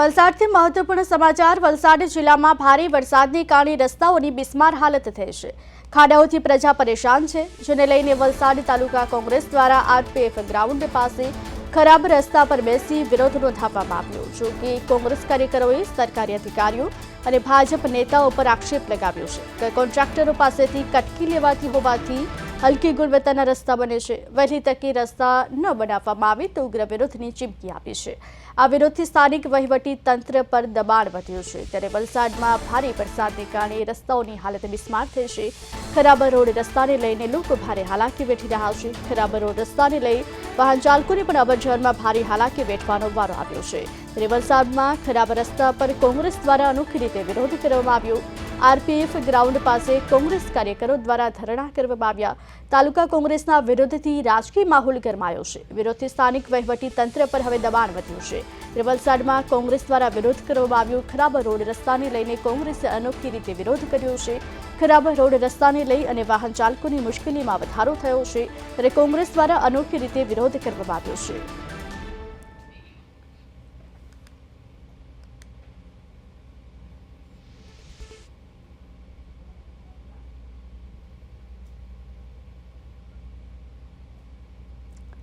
વલસાડથી મહત્વપૂર્ણ સમાચાર, વલસાડ જિલ્લામાં ભારે વરસાદને કારણે રસ્તાઓની બિસ્માર હાલત થઈ છે. ખાડાઓથી પ્રજા પરેશાન છે, જેને લઈને વલસાડ તાલુકા કોંગ્રેસ દ્વારા આરપીએફ ગ્રાઉન્ડ પાસે ખરાબ રસ્તા પર બેસી વિરોધ નોંધાવવામાં આવ્યો. જો કે કોંગ્રેસ કાર્યકરોએ સરકારી અધિકારીઓ અને ભાજપ નેતાઓ પર આક્ષેપ લગાવ્યો છે. કોન્ટ્રાક્ટરો પાસેથી કટકી લેવાતી હોવાથી હલકી ગુણવત્તાના રસ્તા બને છે. વહેલી તકે રસ્તા ન બનાવવામાં આવે તો ઉગ્ર વિરોધની ચીમકી આપી છે. આ વિરોધથી સ્થાનિક વહીવટી તંત્ર પર દબાણ વધ્યું છે. ત્યારે વલસાડમાં ભારે વરસાદને કારણે રસ્તાઓની હાલત બિસ્માર થઈ છે. ખરાબ રોડ રસ્તાને લઈને લોકો ભારે હાલાકી વેઠી રહ્યા છે. ખરાબ રોડ રસ્તાને લઈ વાહન ચાલકોને પણ અવરજવરમાં ભારે હાલાકી વેઠવાનો વારો આવ્યો છે. ત્યારે વલસાડમાં ખરાબ રસ્તા પર કોંગ્રેસ દ્વારા અનોખી રીતે વિરોધ કરવામાં આવ્યો. આરપીએફ ગ્રાઉન્ડ પાસે કોંગ્રેસ કાર્યકરો દ્વારા ધરણા કરવામાં આવ્યા. તાલુકા કોંગ્રેસના વિરોધથી રાજકીય માહોલ ગરમાયો છે. વિરોધથી સ્થાનિક વહીવટી તંત્ર પર હવે દબાણ વધ્યું છે. રિવલસાડમાં વલસાડમાં કોંગ્રેસ દ્વારા વિરોધ કરવામાં આવ્યો. ખરાબ રોડ રસ્તાને લઈને કોંગ્રેસે અનોખી રીતે વિરોધ કર્યો છે. ખરાબ રોડ રસ્તાને લઈ અને વાહન ચાલકોની મુશ્કેલીમાં વધારો થયો છે. ત્યારે કોંગ્રેસ દ્વારા અનોખી રીતે વિરોધ કરવામાં આવ્યો છે.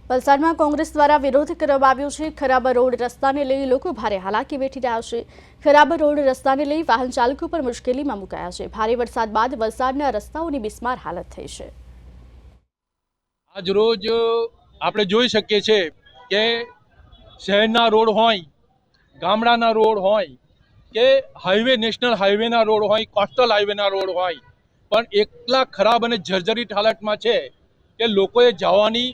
વલસાડમાં કોંગ્રેસ દ્વારા વિરોધ કરવામાં આવ્યો છે. ખરાબ રોડ રસ્તાને લઈ લોકો ભારે હાલાકી વેઠી રહ્યા છે. ખરાબ રોડ રસ્તાને લઈ વાહન ચાલકો પર મુશ્કેલીમાં મુકાયા છે. ભારે વરસાદ બાદ વલસાડના રસ્તાઓની બિસ્માર હાલત થઈ છે. આજ રોજ આપણે જોઈ શકીએ છીએ કે શહેરના રોડ હોય, ગામડાના રોડ હોય, કે હાઈવે, નેશનલ હાઈવેના રોડ હોય, કોસ્ટલ હાઈવેના રોડ હોય. પણ એટલા ખરાબ અને જર્જરિત હાલતમાં છે કે લોકોએ જવાની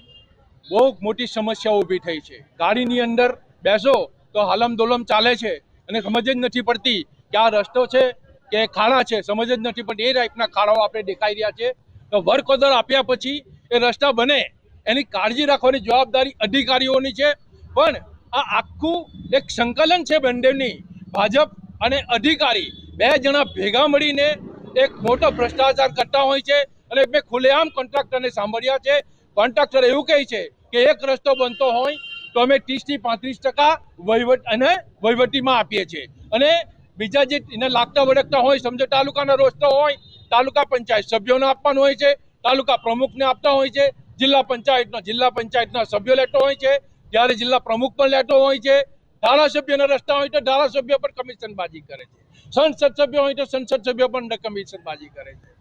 બહુ મોટી સમસ્યા ઊભી થઈ છે. ગાડીની અંદર બેસો તો હાલમ દોલમ ચાલે છે અને સમજ જ નથી પડતી કે આ રસ્તો છે કે ખાડા છે. સમજ જ નથી પડતી. એ ટાઈપના ખાડાઓ આપણે દેખાઈ રહ્યા છે. તો વર્ક ઓર્ડર આપ્યા પછી એ રસ્તા બને. એની કાળજી રાખવાની જવાબદારી અધિકારીઓની છે. પણ આ આખું એક સંકલન છે બંનેની. ભાજપ અને અધિકારી બે જણા ભેગા મળીને એક મોટો ભ્રષ્ટાચાર કરતા હોય છે અને મેં ખુલ્લેઆમ કોન્ટ્રાક્ટરને સાંભળ્યા છે. કોન્ટ્રાક્ટર એવું કહે છે કે એક રસ્તો બનતો હોય તો અમે ત્રીસથી પાંત્રીસ ટકા વહીવટ અને વહીવટીમાં આપીએ છીએ. અને બીજા જે એને લાગતા વળગતા હોય, સમજો તાલુકાનો રસ્તો હોય, તાલુકા પંચાયત સભ્યોને આપવાનું હોય છે, તાલુકા પ્રમુખને આપતા હોય છે, જિલ્લા પંચાયતનો, જિલ્લા પંચાયતના સભ્યો લેતો હોય છે ત્યારે જિલ્લા પ્રમુખ પણ લેતો હોય છે, ધારાસભ્યના રસ્તા હોય તો ધારાસભ્ય પણ કમિશનબાજી કરે છે, સંસદ સભ્ય હોય તો સંસદ સભ્ય પણ કમિશનબાજી કરે છે.